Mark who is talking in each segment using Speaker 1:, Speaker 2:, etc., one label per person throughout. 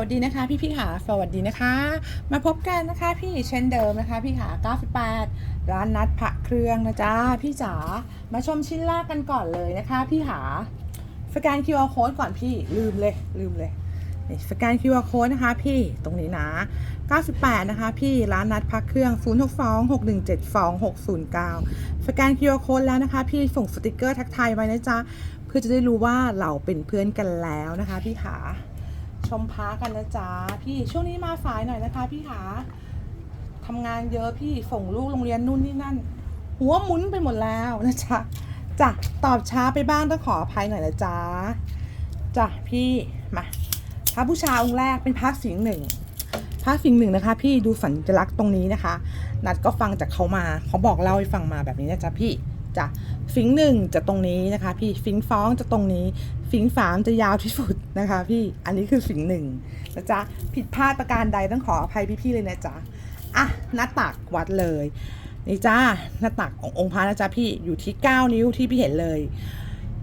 Speaker 1: วัสดีนะคะพี่พี่ขาสวัสดีนะคะ มาพบกันนะคะพี่เช่นเดิมนะคะพี่ขา98 ร้านนัดพระเครื่องนะจ๊ะพี่จ๋ามาชมชิ้นแรกกันก่อนเลยนะคะพี่ขาสแกน QR code ก่อนพี่ลืมเลยลืมเลยนี่สแกน QR code นะคะพี่ตรงนี้นะ 98 นะคะพี่ร้านนัดพักเครื่อง 062 617 2609 สแกน QR code แล้วนะคะ พี่ส่งสติกเกอร์ทักทายไว้นะจ๊ะเพื่อจะได้รู้ว่าเราเป็นเพื่อนกันแล้วนะคะพี่ขา ชมพากันนะจ๊ะพี่ช่วงนี้มาสายหน่อยนะคะ พี่ขาทำงานเยอะพี่ส่งลูกโรงเรียนนู่นนี่นั่น หัวหมุนไปหมดแล้วนะจ๊ะจ้ะตอบช้าไปบ้างต้องขออภัยหน่อยนะจ๊ะจ้ะพี่มาพระผู้ชายองค์แรกเป็นพระสิงห์หนึ่งพระสิงห์หนึ่งนะคะ พี่ดูสัญลักษณ์ตรงนี้นะคะ นัดก็ฟังจากเขามาเขาบอกเล่าให้ฟังมาแบบนี้นะจ๊ะพี่ จะฟิงหนึ่งจะตรงนี้นะคะพี่ฟิงฟ้องจะตรงนี้ ฟิงสามจะยาวที่สุดนะคะพี่อันนี้คือฟิงหนึ่งนะจ๊ะผิดพลาดประการใดต้องขออภัยพี่ๆเลยนะจ๊ะอะหน้าตักวัดเลยนี่จ้าหน้าตักขององค์พระนะจ๊ะพี่อยู่ที่ 9 นิ้วที่พี่เห็นเลย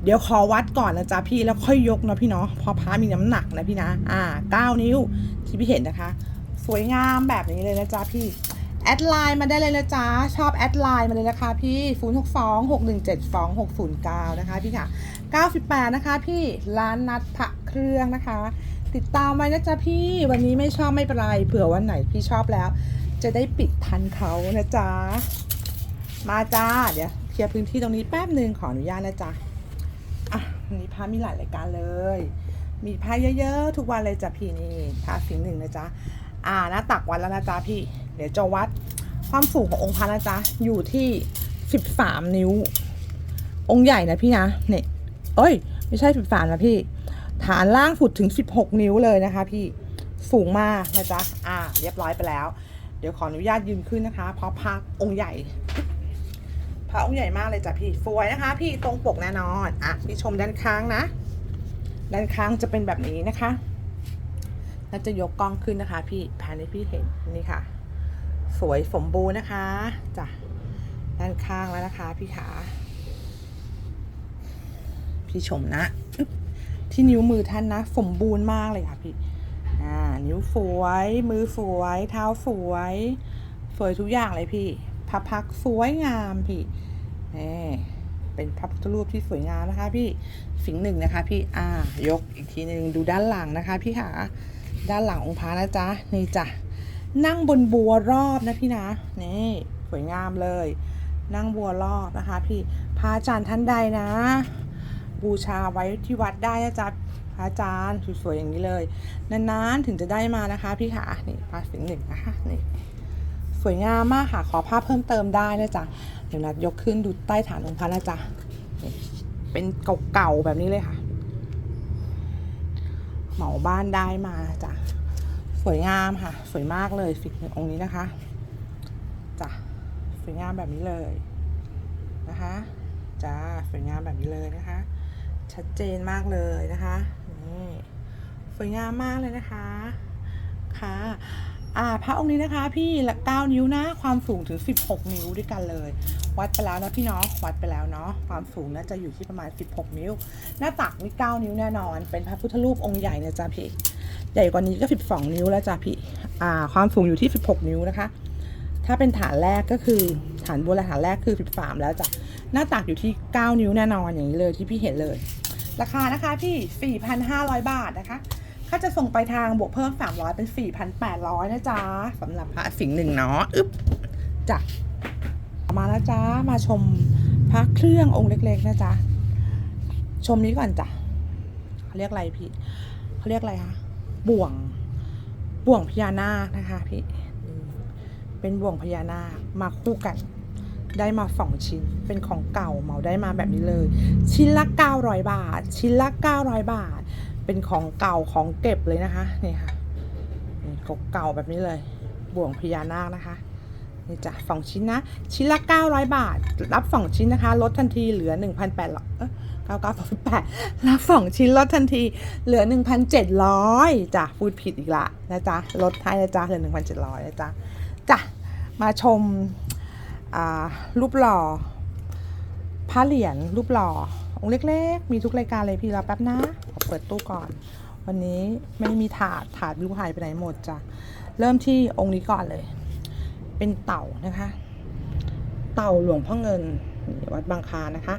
Speaker 1: เดี๋ยวขอวัดก่อนนะจ๊ะพี่แล้วค่อยยกนะพี่เนาะเพราะพระมีน้ำหนักนะพี่นะ อ่า 9 นิ้วที่พี่เห็นนะคะ สวยงามแบบนี้เลยนะจ๊ะพี่ แอดไลน์มาได้เลยนะจ๊ะ ชอบแอดไลน์มาเลยนะคะพี่0 6 2 6 1 7 2 6 0 9นะคะพี่ค่ะ98นะคะพี่ร้านนัดพระเครื่องนะคะ ติดตามไว้นะจ๊ะพี่วันนี้ไม่ชอบไม่เป็นไรเผื่อวันไหนพี่ชอบแล้ว จะได้ปิดทันเขานะจ๊ะ มาจ้าเดี๋ยวเคลียร์พื้นที่ตรงนี้แป๊บหนึ่งขออนุญาตนะจ๊ะอะวันนี้พามีหลายรายการเลย มีพาเยอะๆ ทุกวันเลยจ้ะพี่นี่พาสิงหนึ่งนะจ๊ะอ่าหน้าตักวัดแล้วนะจ๊ะพี่ เดี๋ยวจะวัดความสูงขององค์พระนะจ๊ะ อยู่ที่สิบสามนิ้ว องค์ใหญ่นะพี่นะเนี่ยเอ้ย ไม่ใช่สิบสามนะพี่ ฐานล่างสุดถึงสิบหกนิ้วเลยนะคะ พี่สูงมากนะจ๊ะ อ่า เรียบร้อยไปแล้ว เดี๋ยวขออนุญาตยืนขึ้นนะคะ เพราะพระองค์ใหญ่พระองค์ใหญ่มากเลยจ้ะพี่สวยนะคะ พี่ตรงปกแน่นอนอะพี่ชมด้านข้างนะ ด้านข้างจะเป็นแบบนี้นะคะแล้วจะยกกล้องขึ้นนะคะ พี่แผนให้พี่เห็นนี่ค่ะ สวยสมบูรณ์นะคะจ้ะด้านข้างแล้วนะคะ พี่ขาพี่ชมนะ ที่นิ้วมือท่านนะ สมบูรณ์มากเลยค่ะพี่อ่านิ้วสวย มือสวย เท้าสวย สวยทุกอย่างเลยพี่พระพักสวยงามพี่นี่เป็นพระพุทธรูปที่สวยงามนะคะ พี่สิงห์หนึ่งนะคะ พี่อ่ายกอีกทีหนึ่งดูด้านหลังนะคะ พี่ขาด้านหลังองค์พระนะจ๊ะนี่จ้ะ นั่งบนบัวรอบนะพี่นะนี่สวยงามเลย นั่งบัวรอบนะคะ พี่พระอาจารย์ท่านใดนะ บูชาไว้ที่วัดได้นะจ๊ะพระอาจารย์สวยๆอย่างนี้เลยนานๆถึงจะได้มานะคะ พี่ขานี่พระสิงห์หนึ่งนะคะนี่สวยงามมากค่ะขอภาพเพิ่มเติมได้นะจ๊ะเดี๋ยวนัดยกขึ้นดูใต้ฐานองค์พระนะจ๊ะเป็นเก่าๆแบบนี้เลยค่ะ เหมาบ้านได้มาจ้ะ สวยงามค่ะ สวยมากเลยฟิกองค์นี้นะคะจ้ะสวยงามแบบนี้เลยนะคะจ้าสวยงามแบบนี้เลยนะคะ ชัดเจนมากเลยนะคะนี่สวยงามมากเลยนะคะค่ะ อ่าพระองค์นี้นะคะ พี่ละ9นิ้วนะ ความสูงถึง 16 นิ้วด้วยกันเลย วัดไปแล้วนะพี่เนาะวัดไปแล้วเนาะความสูงน่าจะอยู่ที่ประมาณ 16 นิ้ว หน้าตักนี่9นิ้วแน่นอน เป็นพระพุทธรูปองค์ใหญ่นะจ๊ะพี่ใหญ่กว่านี้ก็ 12 นิ้วแล้วจ้ะพี่อ่าความสูงอยู่ที่ 16 นิ้วนะคะ ถ้าเป็นฐานแรกก็คือฐานโบราณฐานแรกคือ 13 แล้วจ้ะหน้าตักอยู่ที่ 9 นิ้วแน่นอนอย่างนี้เลยที่พี่เห็นเลย ราคานะคะพี่ 4,500 บาทนะคะ ถ้าจะส่งไปทางบวกเพิ่ม 300 เป็น 4,800 นะจ๊ะสำหรับพระสิงห์หนึ่งเนาะอึ๊บจ้ะมาแล้วจ้ามาชมพระเครื่ององค์เล็กๆ นะจ๊ะ ชมนี้ก่อนจ้ะเขาเรียกอะไรพี่เขาเรียกอะไรคะบ่วงบ่วงพญานาคนะคะพี่เป็นบ่วงพญานาคมาคู่กัน ได้มาสองชิ้น เป็นของเก่าเหมาได้มาแบบนี้เลย ชิ้นละ900 บาท ชิ้นละ900 บาท เป็นของเก่าของเก็บเลยนะคะนี่ค่ะนี่เก่าๆแบบนี้เลย บ่วงพญานาคนะคะนี่จ้ะสองชิ้นนะ ชิ้นละ 900 บาท รับสองชิ้นนะคะ ลดทันทีเหลือ 1,800เอ้ย9988รับสองชิ้นลดทันทีเหลือ 1,700จ้ะพูดผิดอีกละนะจ๊ะลดให้นะจ๊ะเหลือ 1,700นะจ๊ะจ้ะมาชมรูปหล่อพระเหรียญรูปหล่อองค์เล็ก ๆ มีทุกรายการเลยพี่รอแป๊บนะ เปิดตู้ก่อน วันนี้ไม่มีถาดถาดรู้หายไปไหนหมดจ้ะเริ่มที่องค์นี้ก่อนเลย เป็นเต่านะคะ เต่าหลวงพ่อเงินนี่วัดบางคานะคะ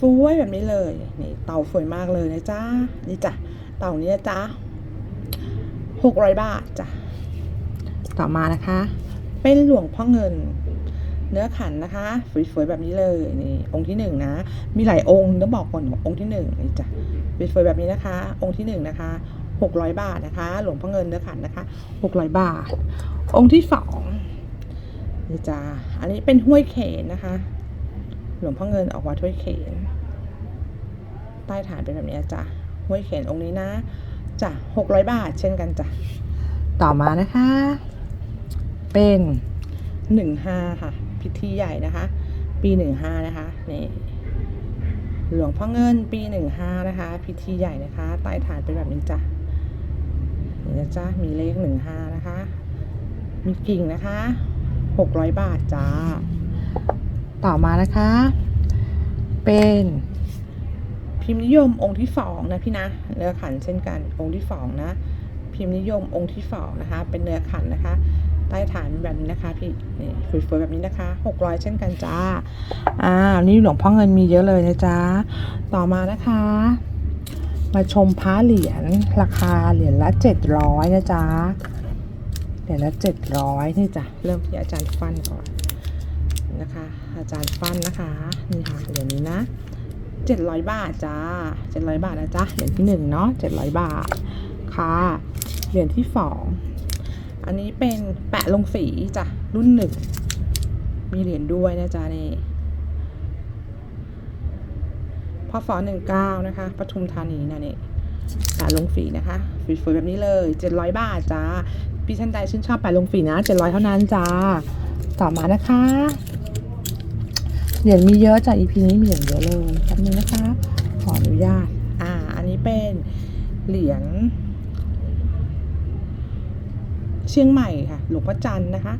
Speaker 1: สวยๆแบบนี้เลยนี่เต่าสวยมากเลยนะจ๊ะนี่จ้ะเต่านี้นะจ๊ะหกร้อยบาทจ้ะต่อมานะคะ เป็นหลวงพ่อเงิน เนื้อขันนะคะสวยๆแบบนี้เลยนี่องค์ที่หนึ่งนะมีหลายองค์ต้องบอกก่อนองค์ที่หนึ่งนี่จ้ะสวยๆแบบนี้นะคะ องค์ที่หนึ่งนะคะหกร้อยบาทนะคะ หลวงพ่อเงินเนื้อขันนะคะหกร้อยบาท องค์ที่สองนี่จ้าอันนี้เป็นห้วยเขนนะคะ หลวงพ่อเงินออกวัดห้วยเขน ใต้ฐานเป็นแบบนี้จ้ะห้วยเขนองค์นี้นะจ้ะหกร้อยบาท เช่นกันจ้ะต่อมานะคะ เป็นหนึ่งห้าค่ะ พิธีใหญ่นะคะ ปีหนึ่งห้านะคะนี่หลวงพ่อเงินปีหนึ่งห้านะคะ พิธีใหญ่นะคะใต้ฐานเป็นแบบนี้จ้ะนี่นะจ๊ะมีเลขหนึ่งห้านะคะ มีกิ่งนะคะหกร้อยบาทจ้าต่อมานะคะ เป็นพิมพ์นิยมองค์ที่สองนะพี่นะเนื้อขันเช่นกันองค์ที่สองนะ พิมพ์นิยมองค์ที่สองนะคะ เป็นเนื้อขันนะคะ ใต้ฐานเป็นแบบนี้นะคะพี่นี่สวยๆแบบนี้นะคะหกร้อยเช่นกันจ้าอ่านี่หลวงพ่อเงินมีเยอะเลยนะจ๊ะต่อมานะคะ มาชมพระเหรียญราคาเหรียญละเจ็ดร้อยนะจ๊ะเหรียญละเจ็ดร้อยนี่จ้ะเริ่มที่อาจารย์ฟันก่อนนะคะ อาจารย์ฟันนะคะนี่ค่ะเหรียญนี้นะเจ็ดร้อยบาทจ้าเจ็ดร้อยบาทนะจ๊ะเหรียญที่หนึ่งเนาะเจ็ดร้อยบาทค่ะเหรียญที่ส อันนี้เป็นแปะลงสีจ้ะ รุ่นหนึ่ง มีเหรียญด้วยนะจ๊ะนี่พศหนึ่งเก้านะคะปทุมธานีนะนี่แปะลงฝีนะคะสวยๆแบบนี้เลยเจ็ดร้อยบาทจ้าพี่ท่านใดชื่นชอบแปะลงฝีนะเจ็ดร้อยเท่านั้นจ้าต่อมานะคะเหรียญมีเยอะจาก EP นี้มีเหรียญเยอะเลยแป๊บนึงนะคะ ขออนุญาต อ่า อันนี้เป็นเหรียญ ชียงใหม่ค่ะ หลวงพ่อจันนะคะ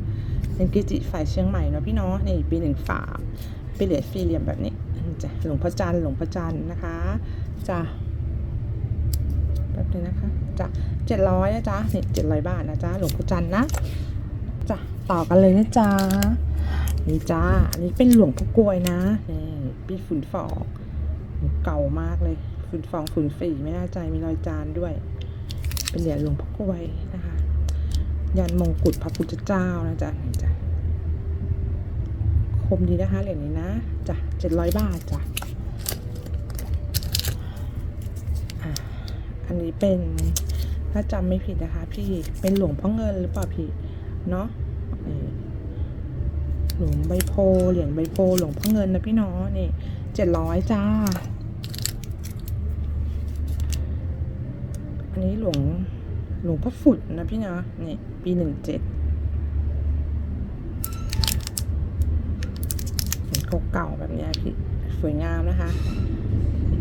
Speaker 1: เป็นกิจิฝ่ายเชียงใหม่เนาะพี่เนาะนี่ปีหนึ่งฝาเป็นเหรียญสี่เหลี่ยมแบบนี้จ้ะหลวงพ่อจันหลวงพ่อจันนะคะจ้ะแป๊บนึงนะคะจ้ะเจ็ดร้อยนะจ๊ะนี่เจ็ดร้อยบาทนะจ๊ะหลวงพ่อจันนะจ้ะต่อกันเลยนะจ๊ะนี่จ้าอันนี้เป็นหลวงพ่อกลวยนะนี่ปีฝุ่นฟอกเก่ามากเลยฝุ่นฟองฝุ่นฝีไม่แน่ใจมีรอยจานด้วย เป็นเหรียญหลวงพ่อกลวย ยันมงกุฎพระพุทธเจ้านะจ๊ะจ้ะคมดีนะคะเหรียญนี้นะจ้ะเจ็ดร้อยบาทจ้ะอันนี้เป็นถ้าจำไม่ผิดนะคะ พี่เป็นหลวงพ่อเงินหรือเปล่าพี่เนาะหลวงใบโพเหรียญใบโพหลวงพ่อเงินนะพี่เนาะนี่เจ็ดร้อยจ้า อันนี้หลวง หลวงพ่อฝุดนะพี่นะนี่ปีหนึ่งเจ็ดเห็นเก่าๆแบบนี้พี่สวยงามนะคะ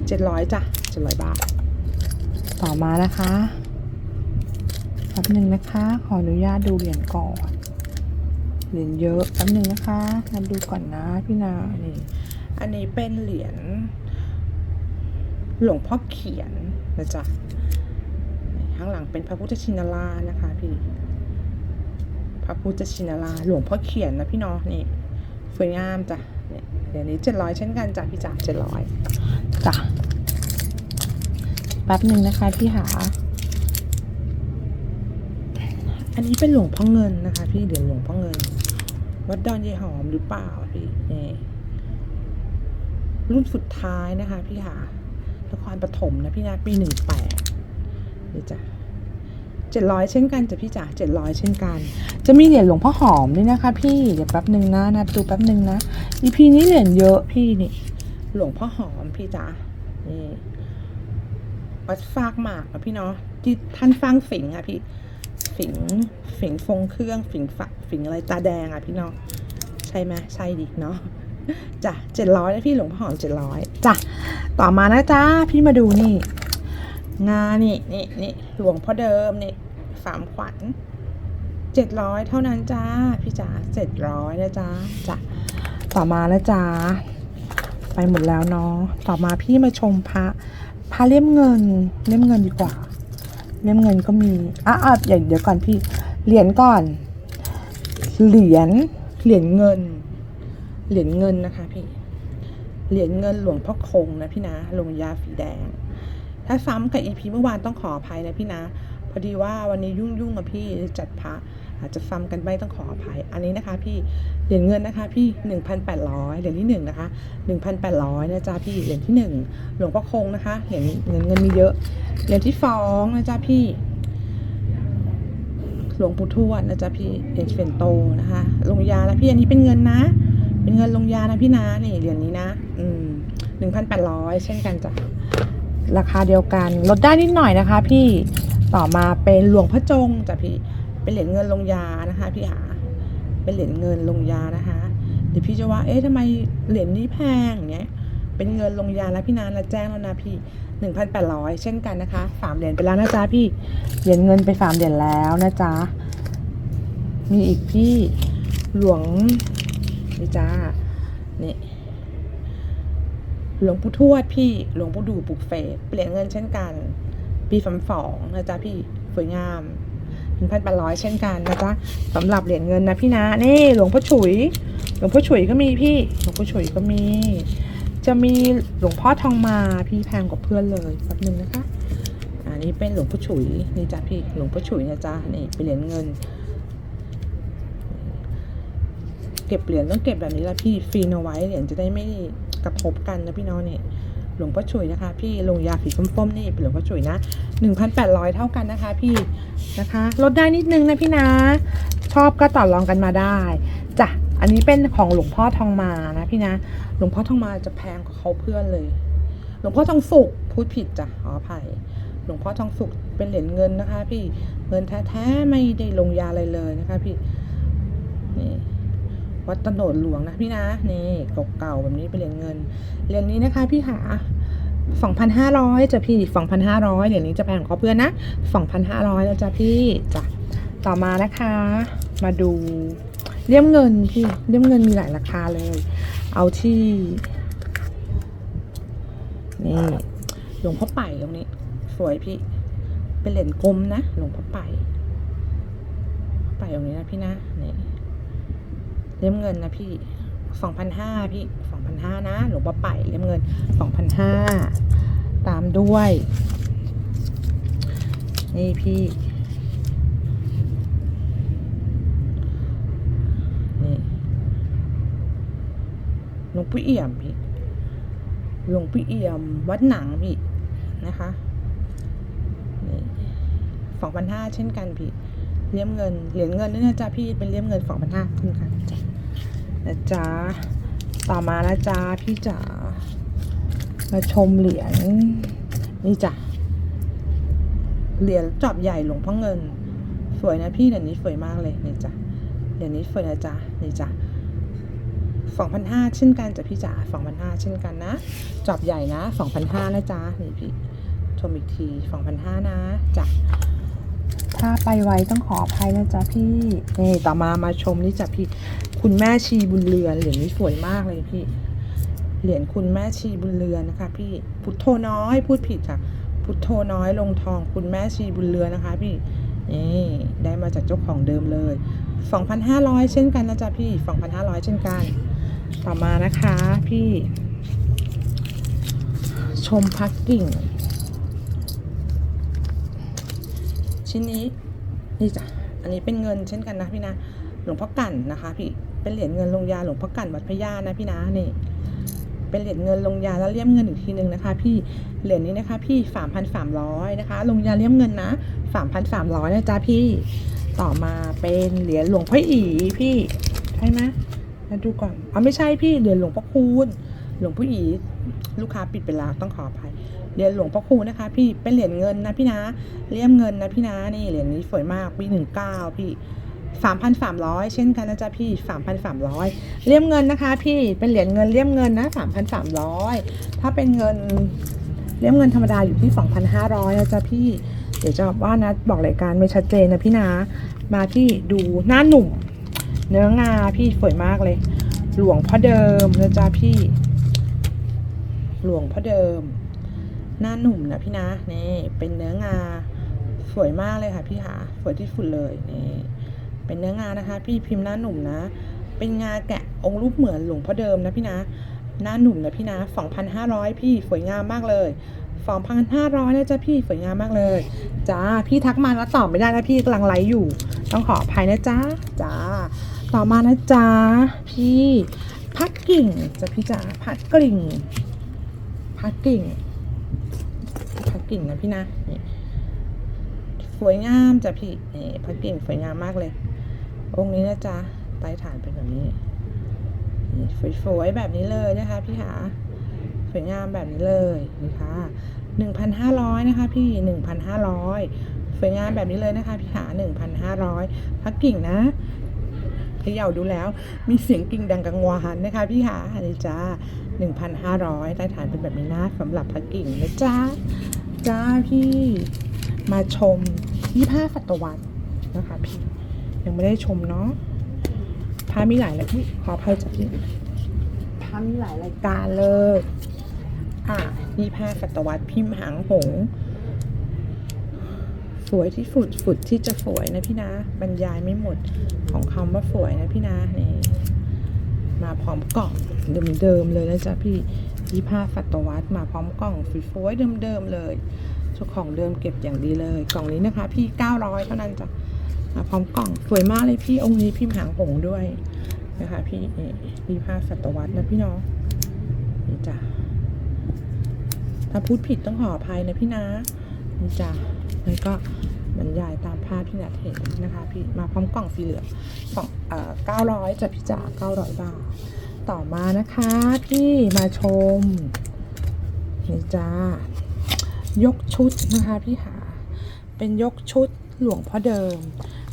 Speaker 1: เจ็ดร้อยจ้ะเจ็ดร้อยบาท ต่อมานะคะแป๊บหนึ่งนะคะ ขออนุญาตดูเหรียญก่อนเหรียญเยอะแป๊บหนึ่งนะคะนับดูก่อนนะพี่นานี่อันนี้เป็นเหรียญหลวงพ่อเขียนนะจ๊ะ ข้างหลังเป็นพระพุทธชินราชนะคะ พี่ พระพุทธชินราชหลวงพ่อเขียนนะพี่น้องนี่สวยงามจ้ะเนี่ยเดี๋ยวนี้เจ็ดร้อยเช่นกันจ้ะพี่จ๋าเจ็ดร้อยจ้ะแป๊บหนึ่งนะคะพี่หา อันนี้เป็นหลวงพ่อเงินนะคะ พี่เดี๋ยวหลวงพ่อเงิน วัดดอนยายหอมหรือเปล่าพี่นี่รุ่นสุดท้ายนะคะ พี่หานครปฐมนะพี่นะปีหนึ่งแปด นี่จ้ะเจ็ดร้อยเช่นกันจ้ะพี่จ๋าเจ็ดร้อยเช่นกัน จะมีเหรียญหลวงพ่อหอมด้วยนะคะ พี่เดี๋ยวแป๊บหนึ่งนะนัดดูแป๊บหนึ่งนะ EP นี้เหรียญเยอะพี่นี่ หลวงพ่อหอมพี่จ๋านี่วัดฟากหมากนะพี่เนาะที่ท่านฟังฝิงอะพี่ฝิงฝิงฟงเครื่องฝิงฝักฝิงอะไรตาแดงอะพี่เนาะใช่ไหมใช่ดิเนาะจ้ะเจ็ดร้อยนะพี่หลวงพ่อหอมเจ็ดร้อยจ้ะต่อมานะจ้าพี่มาดูนี่ งานี่นี่นี่หลวงพ่อเดิมนี่สามขวัญเจ็ดร้อยเท่านั้นจ้าพี่จ๋าเจ็ดร้อยนะจ้าจ้ะต่อมานะจ้าไปหมดแล้วเนาะต่อมาพี่มาชมพระพาเล่มเงินเล่มเงินดีกว่า เล่มเงินก็มีอะอะอย่างเดี๋ยวก่อนพี่เหรียญก่อน เหรียญเหรียญเงิน เหรียญเงินนะคะพี่เหรียญเงินหลวงพ่อคงนะพี่นะลงยาฝีแดง ถ้าซ้ำกับอีพีเมื่อวานต้องขออภัยนะพี่นะ พอดีว่าวันนี้ยุ่งยุ่งๆกับพี่จัดพระอาจจะซ้ำกันไปต้องขออภัย อันนี้นะคะพี่เหรียญเงินนะคะพี่ 1,800เหรียญที่หนึ่งนะคะ1,800นะจ๊ะพี่เหรียญที่หนึ่งหลวงพ่อคงนะคะเหรียญเงินเงินมีเยอะเหรียญที่สองนะจ๊ะพี่หลวงปู่ทวดนะจ๊ะพี่เหรียญเฟนโตนะคะลงยานะพี่อันนี้เป็นเงินนะ เป็นเงินลงยานะพี่นะนี่เหรียญนี้นะ อืมหนึ่งพันแปดร้อยเช่นกันจ้ะ ราคาเดียวกันลดได้นิดหน่อยนะคะ พี่ต่อมาเป็นหลวงพ่อจงจ้ะพี่เป็นเหรียญเงินลงยานะคะพี่หาเป็นเหรียญเงินลงยานะคะเดี๋ยวพี่จะว่าเอ๊ะทำไมเหรียญนี้แพงอย่างเงี้ยเป็นเงินลงยาแล้วพี่นานแล้วแจ้งแล้วนะพี่หนึ่งพันแปดร้อยเช่นกันนะคะสามเหรียญไปแล้วนะจ๊ะพี่เหรียญเงินไปสามเหรียญแล้วนะจ๊ะมีอีกพี่หลวงนี่จ้านี่ หลวงปู่ทวดพี่หลวงปู่ดูปลุกเฟสเปลี่ยนเงินเช่นกัน ปีสามสองนะจ๊ะพี่สวยงามหนึ่งพันแปดร้อยเช่นกันนะจ๊ะสำหรับเหรียญเงินนะพี่นะนี่หลวงพ่อฉุย หลวงพ่อฉุยก็มีพี่ หลวงพ่อฉุยก็มี จะมีหลวงพ่อทองมาพี่แพงกว่าเพื่อนเลยแป๊บนึงนะคะอันนี้เป็นหลวงพ่อฉุยนี่จ้ะพี่หลวงพ่อฉุยนะจ๊ะนี่เป็นเหรียญเงิน เก็บเหรียญต้องเก็บแบบนี้ละพี่ฟีนเอาไว้เหรียญจะได้ไม่ กระทบกันนะพี่น้องเนี่ยหลวงพ่อฉุยนะคะ พี่ลงยาสีส้มๆนี่เป็นหลวงพ่อฉุยนะ 1,800 เท่ากันนะคะ พี่นะคะลดได้นิดนึงนะพี่นะ ชอบก็ต่อรองกันมาได้จ้ะอันนี้เป็นของหลวงพ่อทองมานะพี่นะ หลวงพ่อทองมาจะแพงกว่าเขาเพื่อนเลย หลวงพ่อทองสุกพูดผิดจ้ะขออภัยหลวงพ่อทองสุกเป็นเหรียญเงินนะคะ พี่เงินแท้ๆไม่ได้ลงยาอะไรเลยนะคะ พี่นี่ วัดตโนดหลวงนะพี่นะนี่เก่าๆแบบนี้เป็นเหรียญเงินเหรียญนี้นะคะพี่หา2,500จ้ะพี่2,500เหรียญนี้จะแพงกว่าเขาเพื่อนนะ2,500แล้วจ้ะพี่จ้ะต่อมานะคะ มาดูเลี่ยมเงินพี่เลี่ยมเงินมีหลายราคาเลย เอาที่นี่หลวงพ่อไป่ตรงนี้ สวยพี่ เป็นเหรียญกลมนะหลวงพ่อไป่ไป่ตรงนี้นะพี่นะนี่ เล่มเงินนะพี่สองพันห้าพี่สองพันห้านะหลวงพ่อไปเล่มเงินสองพันห้าตามด้วย นี่พี่ นี่หลวงปู่เอี่ยมพี่หลวงปู่เอี่ยมวัดหนังพี่นะคะนี่สองพันห้าเช่นกันพี่ เลี่ยมเงิน เหรียญเงินนี่นะจ๊ะพี่เป็นเลี่ยมเงินสองพันห้าขึ้นค่ะจ้ะนะจ๊ะต่อมานะจ๊ะพี่จ๋ามาชมเหรียญนี่จ้ะเหรียญจอบใหญ่หลวงพ่อเงิน สวยนะพี่เหรียญนี้สวยมากเลยนี่จ้ะเหรียญนี้สวยนะจ๊ะนี่จ้ะสองพันห้าเช่นกันจ้ะพี่จ๋าสองพันห้าเช่นกันนะจอบใหญ่นะสองพันห้านะจ๊ะนี่พี่ชมอีกทีสองพันห้านะจ้ะ ถ้าไปไวต้องขออภัยนะจ๊ะพี่นี่ต่อมามาชมนี่จ้ะพี่ คุณแม่ชีบุญเรือนเหรียญนี้สวยมากเลยพี่ เหรียญคุณแม่ชีบุญเรือนนะคะ พี่พุทโธน้อยพูดผิดค่ะ พุทโธน้อยลงทองคุณแม่ชีบุญเรือนนะคะ พี่นี่ได้มาจากเจ้าของเดิมเลย 2,500 เช่นกันนะจ๊ะพี่ 2,500 เช่นกัน ต่อมานะคะพี่ ชมพักกิ่ง ชิ้นนี้นี่จ้ะอันนี้เป็นเงินเช่นกันนะพี่นะ หลวงพ่อกั่นนะคะ พี่เป็นเหรียญเงินลงยาหลวงพ่อกั่นวัดพระยานะพี่นะนี่เป็นเหรียญเงินลงยาแล้วเลี่ยมเงินอีกทีหนึ่งนะคะ พี่เหรียญนี้นะคะพี่สามพันสามร้อยนะคะ ลงยาเลี่ยมเงินนะสามพันสามร้อยนะจ๊ะพี่ต่อมาเป็นเหรียญหลวงพ่ออีพี่ใช่ไหมมาดูก่อนอ๋อไม่ใช่พี่เหรียญหลวงพ่อคูณหลวงพ่ออีลูกค้าปิดไปแล้วต้องขออภัย เหรียญหลวงพ่อคูนะคะ พี่เป็นเหรียญเงินนะพี่นะเลี่ยมเงินนะพี่นะนี่เหรียญนี้สวยมากปีหนึ่งเก้าพี่สามพันสามร้อยเช่นกันนะจ๊ะพี่สามพันสามร้อยเลี่ยมเงินนะคะ พี่เป็นเหรียญเงินเลี่ยมเงินนะสามพันสามร้อยถ้าเป็นเงินเลี่ยมเงินธรรมดาอยู่ที่สองพันห้าร้อยนะจ๊ะพี่เดี๋ยวจะว่านะบอกรายการไม่ชัดเจนนะพี่นะมาที่ดูหน้าหนุ่ม เนื้องาพี่สวยมากเลย หลวงพ่อเดิมนะจ๊ะพี่ หลวงพ่อเดิม หน้าหนุ่มนะพี่นะนี่เป็นเนื้องาสวยมากเลยค่ะพี่หาสวยที่สุดเลยนี่เป็นเนื้องานะคะ พี่พิมพ์หน้าหนุ่มนะ เป็นงาแกะองค์รูปเหมือนหลวงพ่อเดิมนะพี่นะหน้าหนุ่มนะพี่นะ2,500 พี่สวยงามมากเลย2,500นะจ๊ะพี่สวยงามมากเลยจ้าพี่ทักมาแล้วตอบไม่ได้นะพี่กำลังไลฟ์อยู่ ต้องขออภัยนะจ๊ะจ้าต่อมานะจ๊ะพี่พัดกิ่งจ้ะพี่จ๋าพัดกลิ่งพัดกิ่ง กิ่งนะพี่นะนี่สวยงามจ้ะพี่นี่พัดกิ่งสวยงามมากเลย องค์นี้นะจ๊ะใต้ฐานเป็นแบบนี้สวยๆแบบนี้เลยนะคะพี่หาสวยงามแบบนี้เลยนี่ค่ะหนึ่งพันห้าร้อยนะคะพี่หนึ่งพันห้าร้อยสวยงามแบบนี้เลยนะคะพี่หาหนึ่งพันห้าร้อยพักกิ่งนะเขย่าดูแล้วมีเสียงกิ่งดังกังวานนะคะพี่หาอันนี้จ้าหนึ่งพันห้าร้อยใต้ฐานเป็นแบบนี้นะสำหรับพักกิ่งนะจ้า จ้าพี่มาชมยี่ห้าศตวรรษนะคะพี่ยังไม่ได้ชมเนาะพามีหลายรายอุ๊ยขออภัยจากพี่พามีหลายรายการเลยอะยี่ห้าศตวรรษพิมพ์หางหงส์สวยที่สุดสุดที่จะสวยนะพี่นะ บรรยายไม่หมดของคำว่าสวยนะพี่นะนี่มาพร้อมกล่องเดิมๆเลยนะจ๊ะพี่ ยี่ห้าศตวรรษมาพร้อมกล่องสวยๆเดิมๆเลยเจ้าของเดิมเก็บอย่างดีเลย กล่องนี้นะคะ พี่900เท่านั้นจ้ะมาพร้อมกล่องสวยมากเลยพี่องค์นี้พิมพ์หางหงด้วยนะคะพี่นี่พี่ผ้าศตวรรษนะพี่น้องนี่จ้ะถ้าพูดผิดต้องขออภัยนะพี่นะนี่จ้ะแล้วก็บรรยายตามภาพที่นัดเห็นนะคะ พี่มาพร้อมกล่องสีเหลืองกล่องเอ่อเก้าร้อยจ้ะพี่จ๋าเก้าร้อยบาท ต่อมานะคะพี่มาชมนี่จ้ายกชุดนะคะพี่หาเป็นยกชุดหลวงพ่อเดิม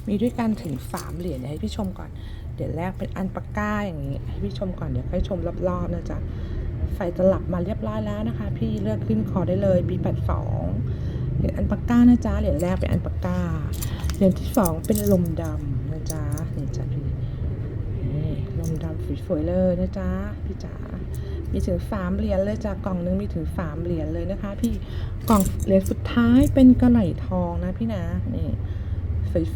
Speaker 1: มีด้วยกันถึงสามเหรียญให้พี่ชมก่อน เดี๋ยวแรกเป็นอันปากก้าอย่างนี้ให้พี่ชมก่อนเดี๋ยวค่อยชมรอบๆนะจ๊ะใส่ตลับมาเรียบร้อยแล้วนะคะ พี่เลือกขึ้นคอได้เลย B82 เหรียญอันปากก้านะจ๊ะเหรียญแรกเป็นอันปากก้าเหรียญที่สองเป็นลมดำนะจ๊ะนี่จ้ะพี่นี่ลมดำ สวยๆเลยนะจ๊ะพี่จ๋ามีถึงสามเหรียญเลยจ้ะกล่องนึงมีถึงสามเหรียญเลยนะคะ พี่กล่องเหรียญสุดท้ายเป็นกระไหลทองนะพี่นะนี่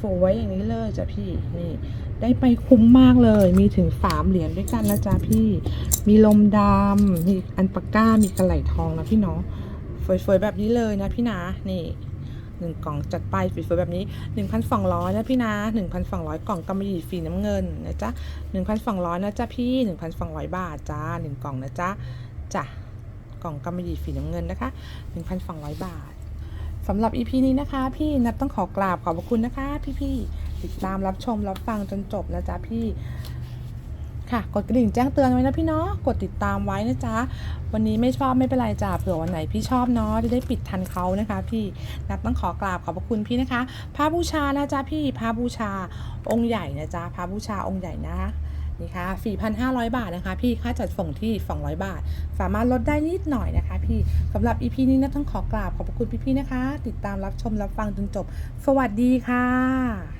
Speaker 1: สวยๆอย่างนี้เลยจ้ะพี่นี่ ได้ไปคุ้มมากเลย มีถึงสามเหรียญด้วยกันนะจ๊ะพี่ มีลมดำมีอันปากก้ามีกระไหลทองนะพี่เนาะสวยๆแบบนี้เลยนะพี่นะนี่ หนึ่งกล่องจัดไปสวยๆแบบนี้หนึ่งพันสองร้อยนะพี่นะหนึ่งพันสองร้อยกล่องกำมะหยี่สีน้ำเงินนะจ๊ะหนึ่งพันสองร้อยนะจ๊ะพี่หนึ่งพันสองร้อยบาทจ้าหนึ่งกล่องนะจ๊ะจ้ะกล่องกำมะหยี่สีน้ำเงินนะคะหนึ่งพันสองร้อยบาทสำหรับ EP นี้นะคะ พี่นับต้องขอกราบขอบพระคุณนะคะ พี่ๆติดตามรับชมรับฟังจนจบนะจ๊ะพี่ ค่ะ กดกระดิ่งแจ้งเตือนไว้นะพี่เนาะ กดติดตามไว้นะจ๊ะ วันนี้ไม่ชอบไม่เป็นไรจ้ะ เผื่อวันไหนพี่ชอบเนาะจะได้ปิดทันเขานะคะพี่ นับต้องขอกราบขอบพระคุณพี่นะคะพระบูชานะจ๊ะพี่พระบูชาองค์ใหญ่นะจ๊ะพระบูชาองค์ใหญ่นะนี่ค่ะ 4,500 บาทนะคะ พี่ ค่าจัดส่งที่ 200 บาท สามารถลดได้นิดหน่อยนะคะ พี่สำหรับ EP นี้นะต้องขอกราบขอบพระคุณพี่ๆนะคะ ติดตามรับชมรับฟังจนจบ สวัสดีค่ะ